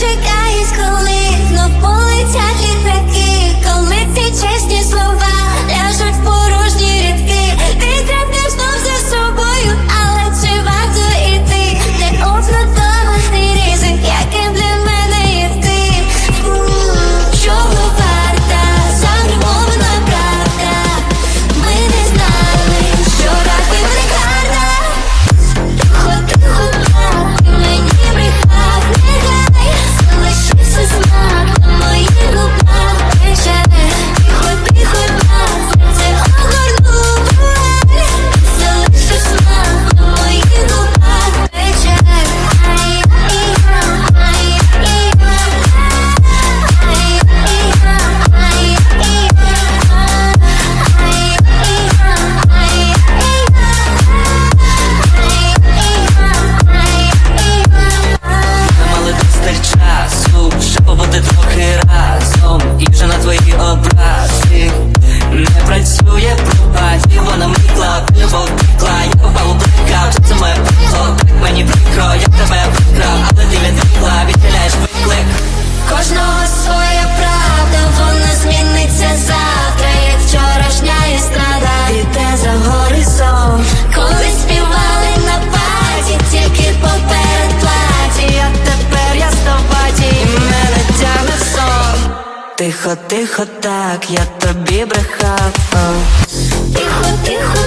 shake powody trochę razem I że na twojej obrazy Тихо, тихо, так, я тобі брехав. Тихо, тихо.